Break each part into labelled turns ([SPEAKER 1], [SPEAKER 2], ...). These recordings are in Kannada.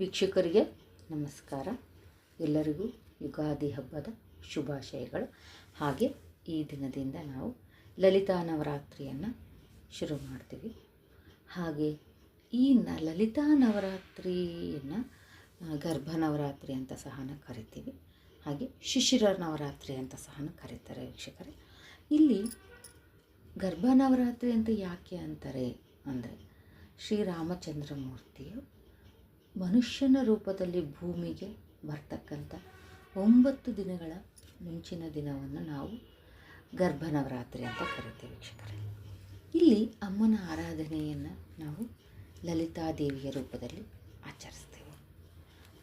[SPEAKER 1] ವೀಕ್ಷಕರಿಗೆ ನಮಸ್ಕಾರ. ಎಲ್ಲರಿಗೂ ಯುಗಾದಿ ಹಬ್ಬದ ಶುಭಾಶಯಗಳು. ಹಾಗೆ ಈ ದಿನದಿಂದ ನಾವು ಲಲಿತಾ ನವರಾತ್ರಿಯನ್ನು ಶುರು ಮಾಡ್ತೀವಿ. ಹಾಗೆ ಈ ನ ಲಲಿತಾ ನವರಾತ್ರಿಯನ್ನು ಗರ್ಭ ನವರಾತ್ರಿ ಅಂತ ಸಹ ಕರಿತೀವಿ. ಹಾಗೆ ಶಿಶಿರ ನವರಾತ್ರಿ ಅಂತ ಸಹ ಕರೀತಾರೆ ವೀಕ್ಷಕರೇ. ಇಲ್ಲಿ ಗರ್ಭ ನವರಾತ್ರಿ ಅಂತ ಯಾಕೆ ಅಂತಾರೆ ಅಂದರೆ ಶ್ರೀರಾಮಚಂದ್ರ ಮೂರ್ತಿಯು ಮನುಷ್ಯನ ರೂಪದಲ್ಲಿ ಭೂಮಿಗೆ ಬರ್ತಕ್ಕಂಥ ಒಂಬತ್ತು ದಿನಗಳ ಮುಂಚಿನ ದಿನವನ್ನು ನಾವು ಗರ್ಭನವರಾತ್ರಿ ಅಂತ ಕರಿತೀವಿ ವೀಕ್ಷಕರೇ. ಇಲ್ಲಿ ಅಮ್ಮನ ಆರಾಧನೆಯನ್ನು ನಾವು ಲಲಿತಾದೇವಿಯ ರೂಪದಲ್ಲಿ ಆಚರಿಸ್ತೇವೆ.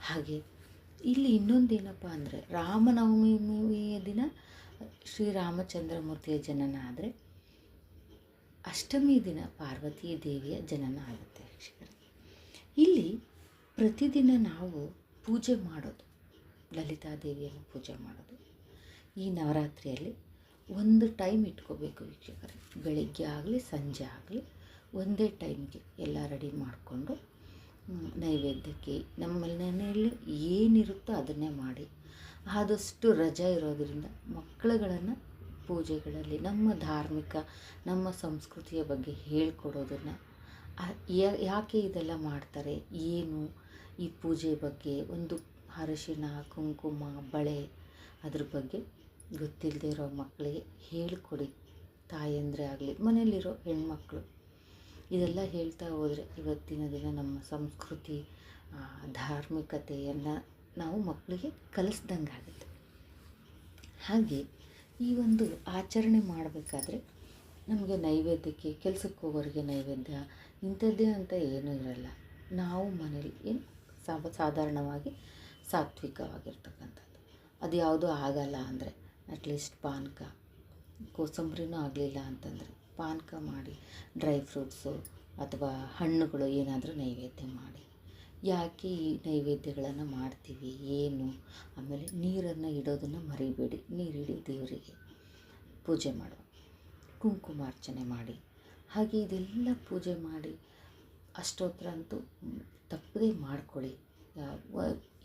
[SPEAKER 1] ಹಾಗೆ ಇಲ್ಲಿ ಇನ್ನೊಂದೇನಪ್ಪ ಅಂದರೆ ರಾಮನವಮಿಯ ದಿನ ಶ್ರೀರಾಮಚಂದ್ರ ಮೂರ್ತಿಯ ಜನನ ಆದರೆ ಅಷ್ಟಮಿ ದಿನ ಪಾರ್ವತಿ ದೇವಿಯ ಜನನ ಆಗುತ್ತೆ ವೀಕ್ಷಕರೇ. ಇಲ್ಲಿ ಪ್ರತಿದಿನ ನಾವು ಪೂಜೆ ಮಾಡೋದು, ಲಲಿತಾದೇವಿಯನ್ನು ಪೂಜೆ ಮಾಡೋದು. ಈ ನವರಾತ್ರಿಯಲ್ಲಿ ಒಂದು ಟೈಮ್ ಇಟ್ಕೋಬೇಕು ವೀಕ್ಷಕರೇ. ಬೆಳಿಗ್ಗೆ ಆಗಲಿ, ಸಂಜೆ ಆಗಲಿ ಒಂದೇ ಟೈಮ್ಗೆ ಎಲ್ಲ ರೆಡಿ ಮಾಡಿಕೊಂಡು ನೈವೇದ್ಯಕ್ಕೆ ನಮ್ಮ ಮನೆಯಲ್ಲಿ ಏನಿರುತ್ತೋ ಅದನ್ನೇ ಮಾಡಿ, ಆದಷ್ಟು ರಜೆ ಇರೋದರಿಂದ ಮಕ್ಕಳುಗಳನ್ನು ಪೂಜೆಗಳಲ್ಲಿ, ನಮ್ಮ ಧಾರ್ಮಿಕ, ನಮ್ಮ ಸಂಸ್ಕೃತಿಯ ಬಗ್ಗೆ ಹೇಳ್ಕೊಡೋದನ್ನು ಯಾಕೆ ಇದೆಲ್ಲ ಮಾಡ್ತಾರೆ, ಏನು ಈ ಪೂಜೆ ಬಗ್ಗೆ ಒಂದು ಅರಶಿನ, ಕುಂಕುಮ, ಬಳೆ ಅದ್ರ ಬಗ್ಗೆ ಗೊತ್ತಿಲ್ಲದೆ ಇರೋ ಮಕ್ಕಳಿಗೆ ಹೇಳಿಕೊಡಿ. ತಾಯಂದ್ರೆ ಆಗಲಿ, ಮನೆಯಲ್ಲಿರೋ ಹೆಣ್ಮಕ್ಳು. ಇದೆಲ್ಲ ಹೇಳ್ತಾ ಹೋದರೆ ಇವತ್ತಿನ ದಿನ ನಮ್ಮ ಸಂಸ್ಕೃತಿ ಧಾರ್ಮಿಕತೆಯನ್ನು ನಾವು ಮಕ್ಕಳಿಗೆ ಕಲಿಸ್ದಂಗೆ ಆಗುತ್ತೆ. ಹಾಗೆ ಈ ಒಂದು ಆಚರಣೆ ಮಾಡಬೇಕಾದ್ರೆ ನಮಗೆ ನೈವೇದ್ಯಕ್ಕೆ ಕೆಲಸಕ್ಕೆ ಹೋಗೋರಿಗೆ ನೈವೇದ್ಯ, ಇಂಥದ್ದೇ ಅಂತ ಏನೂ ಇರಲ್ಲ. ನಾವು ಮನೇಲಿ ಏನು ಸಾಬ ಸಾಧಾರಣವಾಗಿ ಸಾತ್ವಿಕವಾಗಿರ್ತಕ್ಕಂಥದ್ದು. ಅದು ಯಾವುದೂ ಆಗಲ್ಲ ಅಂದರೆ ಅಟ್ಲೀಸ್ಟ್ ಪಾನಕ, ಕೋಸಂಬರಿನೂ ಆಗಲಿಲ್ಲ ಅಂತಂದರೆ, ಪಾನಕ ಮಾಡಿ ಡ್ರೈ ಫ್ರೂಟ್ಸು ಅಥವಾ ಹಣ್ಣುಗಳು ಏನಾದರೂ ನೈವೇದ್ಯ ಮಾಡಿ. ಯಾಕೆ ಈ ನೈವೇದ್ಯಗಳನ್ನು ಮಾಡ್ತೀವಿ? ಏನು? ಆಮೇಲೆ ನೀರನ್ನು ಇಡೋದನ್ನು ಮರಿಬೇಡಿ. ನೀರಿಡಿ ದೇವರಿಗೆ ಪೂಜೆ ಮಾಡುವ. ಕುಂಕುಮಾರ್ಚನೆ ಮಾಡಿ. ಹಾಗೆ ಇದೆಲ್ಲ ಪೂಜೆ ಮಾಡಿ ಅಷ್ಟೋತ್ತರ ಅಂತೂ ತಪ್ಪದೇ ಮಾಡ್ಕೊಳ್ಳಿ.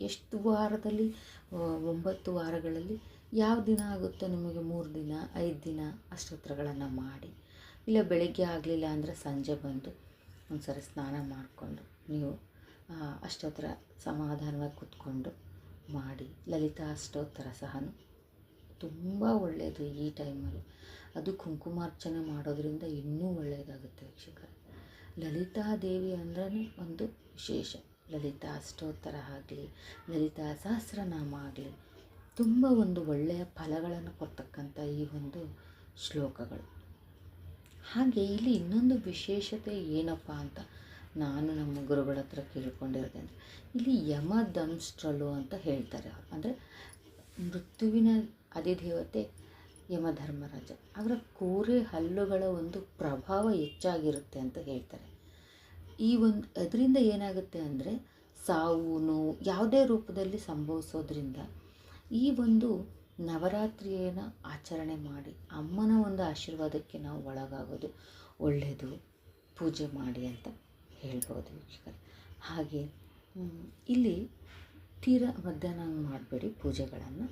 [SPEAKER 1] ಎಷ್ಟು ವಾರದಲ್ಲಿ ಒಂಬತ್ತು ವಾರಗಳಲ್ಲಿ ಯಾವ ದಿನ ಆಗುತ್ತೋ ನಿಮಗೆ ಮೂರು ದಿನ, ಐದು ದಿನ ಅಷ್ಟೋತ್ರಗಳನ್ನು ಮಾಡಿ. ಇಲ್ಲ ಬೆಳಗ್ಗೆ ಆಗಲಿಲ್ಲ ಅಂದರೆ ಸಂಜೆ ಬಂದು ಒಂದು ಸ್ನಾನ ಮಾಡಿಕೊಂಡು ನೀವು ಅಷ್ಟೋತ್ತರ ಸಮಾಧಾನವಾಗಿ ಕೂತ್ಕೊಂಡು ಮಾಡಿ. ಲಲಿತಾ ಅಷ್ಟೋತ್ತರ ಸಹ ತುಂಬ ಒಳ್ಳೆಯದು ಈ ಟೈಮಲ್ಲಿ. ಅದು ಕುಂಕುಮಾರ್ಚನೆ ಮಾಡೋದ್ರಿಂದ ಇನ್ನೂ ಒಳ್ಳೆಯದಾಗುತ್ತೆ ವೀಕ್ಷಕರೇ. ಲಲಿತಾ ದೇವಿ ಅಂದ್ರೆ ಒಂದು ವಿಶೇಷ. ಲಲಿತಾ ಅಷ್ಟೋತ್ತರ ಆಗಲಿ, ಲಲಿತಾ ಸಹಸ್ರನಾಮ ಆಗಲಿ, ತುಂಬ ಒಂದು ಒಳ್ಳೆಯ ಫಲಗಳನ್ನು ಕೊಡ್ತಕ್ಕಂಥ ಈ ಒಂದು ಶ್ಲೋಕಗಳು. ಹಾಗೆ ಇಲ್ಲಿ ಇನ್ನೊಂದು ವಿಶೇಷತೆ ಏನಪ್ಪ ಅಂತ ನಾನು ನಮ್ಮ ಗುರುಗಳ ಹತ್ರ ಕೇಳ್ಕೊಂಡಿರೋದೆ ಇಲ್ಲಿ ಯಮ ದಂಸ್ಟ್ರಲು ಅಂತ ಹೇಳ್ತಾರೆ. ಅವರು ಅಂದರೆ ಮೃತ್ಯುವಿನ ಅಧಿದೇವತೆ ಯಮಧರ್ಮರಾಜ. ಅವರ ಕೋರೆ ಹಲ್ಲುಗಳ ಒಂದು ಪ್ರಭಾವ ಹೆಚ್ಚಾಗಿರುತ್ತೆ ಅಂತ ಹೇಳ್ತಾರೆ. ಈ ಒಂದು ಅದರಿಂದ ಏನಾಗುತ್ತೆ ಅಂದರೆ ಸಾವು ನೋವು ಯಾವುದೇ ರೂಪದಲ್ಲಿ ಸಂಭವಿಸೋದ್ರಿಂದ ಈ ಒಂದು ನವರಾತ್ರಿಯನ್ನು ಆಚರಣೆ ಮಾಡಿ ಅಮ್ಮನ ಒಂದು ಆಶೀರ್ವಾದಕ್ಕೆ ನಾವು ಒಳಗಾಗೋದು ಒಳ್ಳೆಯದು ಪೂಜೆ ಮಾಡಿ ಅಂತ ಹೇಳ್ಬೋದು ವೀಕ್ಷಕರೇ. ಹಾಗೆ ಇಲ್ಲಿ ತೀರಾ ಮಧ್ಯಾಹ್ನ ಮಾಡಬೇಡಿ ಪೂಜೆಗಳನ್ನು,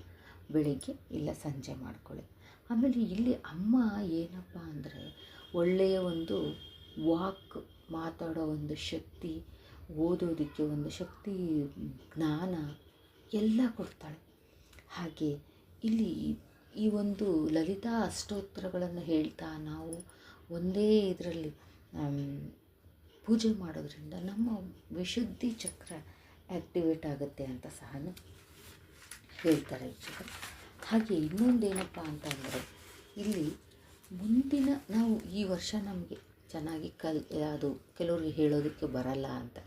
[SPEAKER 1] ಬೆಳಿಗ್ಗೆ ಇಲ್ಲ ಸಂಜೆ ಮಾಡ್ಕೊಳ್ಳಿ. ಆಮೇಲೆ ಇಲ್ಲಿ ಅಮ್ಮ ಏನಪ್ಪ ಅಂದರೆ ಒಳ್ಳೆಯ ಒಂದು ವಾಕ್ ಮಾತಾಡೋ ಒಂದು ಶಕ್ತಿ, ಓದೋದಕ್ಕೆ ಒಂದು ಶಕ್ತಿ, ಜ್ಞಾನ ಎಲ್ಲ ಕೊಡ್ತಾಳೆ. ಹಾಗೆ ಇಲ್ಲಿ ಈ ಒಂದು ಲಲಿತಾ ಅಷ್ಟೋತ್ತರಗಳನ್ನು ಹೇಳ್ತಾ ನಾವು ಒಂದೇ ಇದರಲ್ಲಿ ಪೂಜೆ ಮಾಡೋದ್ರಿಂದ ನಮ್ಮ ವಿಶುದ್ಧಿ ಚಕ್ರ ಆ್ಯಕ್ಟಿವೇಟ್ ಆಗುತ್ತೆ ಅಂತ ಸಹ ಹೇಳ್ತಾರೆ ಹಾಗೆ ಇನ್ನೊಂದೇನಪ್ಪ ಅಂತ ಅಂದರೆ ಇಲ್ಲಿ ಮುಂದಿನ ನಾವು ಈ ವರ್ಷ ನಮಗೆ ಚೆನ್ನಾಗಿ ಕಲ್ ಅದು ಕೆಲವ್ರಿಗೆ ಹೇಳೋದಕ್ಕೆ ಬರಲ್ಲ ಅಂತ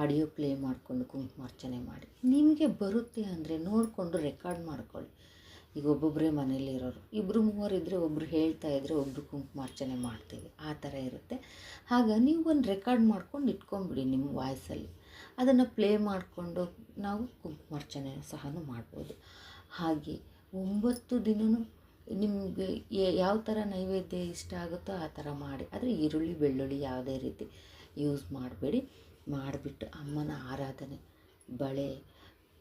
[SPEAKER 1] ಆಡಿಯೋ ಪ್ಲೇ ಮಾಡಿಕೊಂಡು ಕುಂಕುಮಾರ್ಚನೆ ಮಾಡಿ. ನಿಮಗೆ ಬರುತ್ತೆ ಅಂದರೆ ನೋಡಿಕೊಂಡು ರೆಕಾರ್ಡ್ ಮಾಡ್ಕೊಳ್ಳಿ. ಈಗ ಒಬ್ಬೊಬ್ಬರೇ ಮನೇಲಿರೋರು ಇಬ್ಬರು ಮೂವರು ಇದ್ದರೆ ಒಬ್ಬರು ಹೇಳ್ತಾ ಇದ್ದರೆ ಒಬ್ಬರು ಕುಂಕುಮಾರ್ಚನೆ ಮಾಡ್ತೀವಿ. ಆ ಥರ ಇರುತ್ತೆ. ಆಗ ನೀವು ಒಂದು ರೆಕಾರ್ಡ್ ಮಾಡ್ಕೊಂಡು ಇಟ್ಕೊಂಬಿಡಿ ನಿಮ್ಮ ವಾಯ್ಸಲ್ಲಿ ಅದನ್ನು ಪ್ಲೇ ಮಾಡಿಕೊಂಡು ನಾವು ಕುಂಕುಮಾರ್ಚನೆ ಸಹ ಮಾಡ್ಬೋದು. ಹಾಗೆ ಒಂಬತ್ತು ದಿನವೂ ನಿಮಗೆ ಯಾವ ಥರ ನೈವೇದ್ಯ ಇಷ್ಟ ಆಗುತ್ತೋ ಆ ಥರ ಮಾಡಿ. ಆದರೆ ಈರುಳ್ಳಿ, ಬೆಳ್ಳುಳ್ಳಿ ಯಾವುದೇ ರೀತಿ ಯೂಸ್ ಮಾಡಬೇಡಿ. ಮಾಡಿಬಿಟ್ಟು ಅಮ್ಮನ ಆರಾಧನೆ, ಬಳೆ,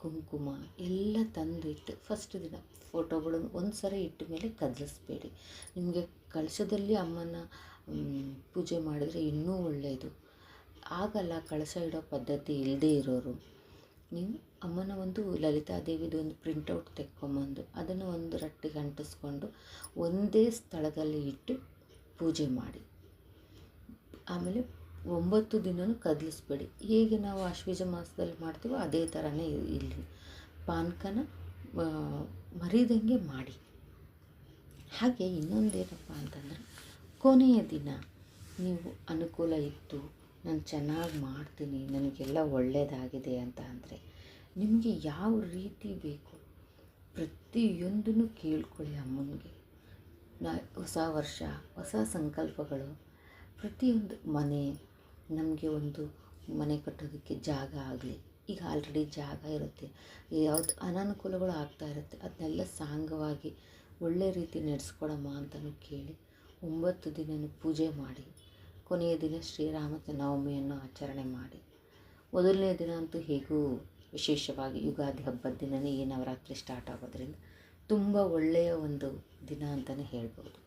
[SPEAKER 1] ಕುಂಕುಮ ಎಲ್ಲ ತಂದಿಟ್ಟು ಫಸ್ಟ್ ದಿನ ಫೋಟೋಗಳನ್ನು ಒಂದು ಸರಿ ಇಟ್ಟ ಮೇಲೆ ಕದಲಿಸ್ಬೇಡಿ. ನಿಮಗೆ ಕಳಶದಲ್ಲಿ ಅಮ್ಮನ ಪೂಜೆ ಮಾಡಿದರೆ ಇನ್ನೂ ಒಳ್ಳೆಯದು ಆಗಲ್ಲ ಕಳಶ ಇಡೋ ಪದ್ಧತಿ ಇಲ್ಲದೇ ಇರೋರು. ನೀವು ಅಮ್ಮನ ಒಂದು ಲಲಿತಾದೇವಿದು ಒಂದು ಪ್ರಿಂಟೌಟ್ ತೆಕ್ಕೊಂಬಂದು ಅದನ್ನು ಒಂದು ರಟ್ಟಿಗೆ ಅಂಟಿಸ್ಕೊಂಡು ಒಂದೇ ಸ್ಥಳದಲ್ಲಿ ಇಟ್ಟು ಪೂಜೆ ಮಾಡಿ. ಆಮೇಲೆ ಒಂಬತ್ತು ದಿನವೂ ಕದಲಿಸ್ಬೇಡಿ. ಹೇಗೆ ನಾವು ಆಶ್ವೀಜ ಮಾಸದಲ್ಲಿ ಮಾಡ್ತೀವೋ ಅದೇ ಥರನೇ ಇಲ್ಲಿ ಪಾನಕನ ಮರಿದಂಗೆ ಮಾಡಿ. ಹಾಗೆ ಇನ್ನೊಂದೇನಪ್ಪ ಅಂತಂದರೆ ಕೊನೆಯ ದಿನ ನೀವು ಅನುಕೂಲ ಇತ್ತು ನಾನು ಚೆನ್ನಾಗಿ ಮಾಡ್ತೀನಿ, ನನಗೆಲ್ಲ ಒಳ್ಳೆಯದಾಗಿದೆ ಅಂತ ಅಂದರೆ ನಿಮಗೆ ಯಾವ ರೀತಿ ಬೇಕು? ಪ್ರತಿಯೊಂದನ್ನು ಕೇಳ್ಕೊಳ್ಳಿ ಅಮ್ಮನಿಗೆ. ನಾ, ಹೊಸ ವರ್ಷ, ಹೊಸ ಸಂಕಲ್ಪಗಳು. ಪ್ರತಿಯೊಂದು ಮನೆ, ನಮಗೆ ಒಂದು ಮನೆ ಕಟ್ಟೋದಕ್ಕೆ ಜಾಗ ಆಗಲಿ. ಈಗ ಆಲ್ರೆಡಿ ಜಾಗ ಇರುತ್ತೆ. ಯಾವ್ದು ಅನಾನುಕೂಲಗಳು ಆಗ್ತಾ ಇರುತ್ತೆ ಅದನ್ನೆಲ್ಲ ಸಾಂಗವಾಗಿ ಒಳ್ಳೆ ರೀತಿ ನಡೆಸ್ಕೊಡಮ್ಮ ಅಂತಲೂ ಕೇಳಿ, ಒಂಬತ್ತು ದಿನನೂ ಪೂಜೆ ಮಾಡಿ ಕೊನೆಯ ದಿನ ಶ್ರೀರಾಮ ನವಮಿಯನ್ನು ಆಚರಣೆ ಮಾಡಿ. ಮೊದಲನೇ ದಿನ ಅಂತೂ ಹೇಗೂ ವಿಶೇಷವಾಗಿ ಯುಗಾದಿ ಹಬ್ಬದ ದಿನವೇ ಈ ನವರಾತ್ರಿ ಸ್ಟಾರ್ಟ್ ಆಗೋದ್ರಿಂದ ತುಂಬ ಒಳ್ಳೆಯ ಒಂದು ದಿನ ಅಂತಲೇ ಹೇಳ್ಬೋದು.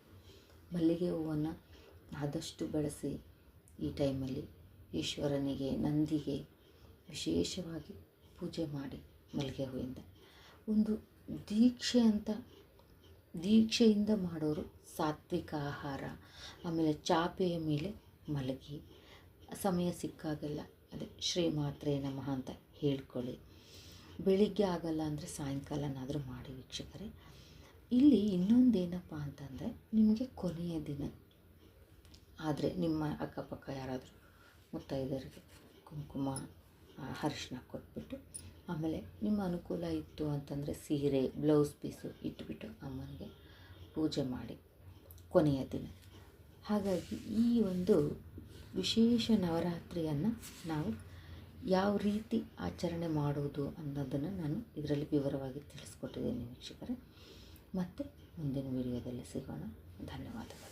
[SPEAKER 1] ಮಲ್ಲಿಗೆ ಹೂವನ್ನು ಆದಷ್ಟು ಬಳಸಿ ಈ ಟೈಮಲ್ಲಿ ಈಶ್ವರನಿಗೆ, ನಂದಿಗೆ ವಿಶೇಷವಾಗಿ ಪೂಜೆ ಮಾಡಿ ಮಲ್ಲಿಗೆ ಹೂವಿಂದ. ಒಂದು ದೀಕ್ಷೆ ಅಂತ, ದೀಕ್ಷೆಯಿಂದ ಮಾಡೋರು ಸಾತ್ವಿಕ ಆಹಾರ, ಆಮೇಲೆ ಚಾಪೆಯ ಮೇಲೆ ಮಲಗಿ. ಸಮಯ ಸಿಕ್ಕಾಗೆಲ್ಲ. ಅದೇ ಶ್ರೀ ಮಾತ್ರೇ ನಮಃ ಅಂತ ಹೇಳ್ಕೊಳ್ಳಿ. ಬೆಳಿಗ್ಗೆ ಆಗಲ್ಲ ಅಂದರೆ ಸಾಯಂಕಾಲನಾದರೂ ಮಾಡಿ ವೀಕ್ಷಕರೇ. ಇಲ್ಲಿ ಇನ್ನೊಂದೇನಪ್ಪ ಅಂತಂದರೆ ನಿಮಗೆ ಕೊನೆಯ ದಿನ. ಆದರೆ ನಿಮ್ಮ ಅಕ್ಕಪಕ್ಕ ಯಾರಾದರೂ ಮುತ್ತೈದರಿಗೆ ಕುಂಕುಮ ಅರಿಶಿನ ಕೊಟ್ಬಿಟ್ಟು, ಆಮೇಲೆ ನಿಮ್ಮ ಅನುಕೂಲ ಇತ್ತು ಅಂತಂದರೆ ಸೀರೆ, ಬ್ಲೌಸ್ ಪೀಸು ಇಟ್ಬಿಟ್ಟು ಅಮ್ಮನಿಗೆ ಪೂಜೆ ಮಾಡಿ ಕೊನೆಯ ದಿನ. ಹಾಗಾಗಿ ಈ ಒಂದು ವಿಶೇಷ ನವರಾತ್ರಿಯನ್ನು ನಾವು ಯಾವ ರೀತಿ ಆಚರಣೆ ಮಾಡೋದು ಅನ್ನೋದನ್ನು ನಾನು ಇದರಲ್ಲಿ ವಿವರವಾಗಿ ತಿಳಿಸ್ಕೊಟ್ಟಿದ್ದೇನೆ ವೀಕ್ಷಕರೇ. ಮತ್ತು ಮುಂದಿನ ವಿಡಿಯೋದಲ್ಲಿ ಸಿಗೋಣ. ಧನ್ಯವಾದಗಳು.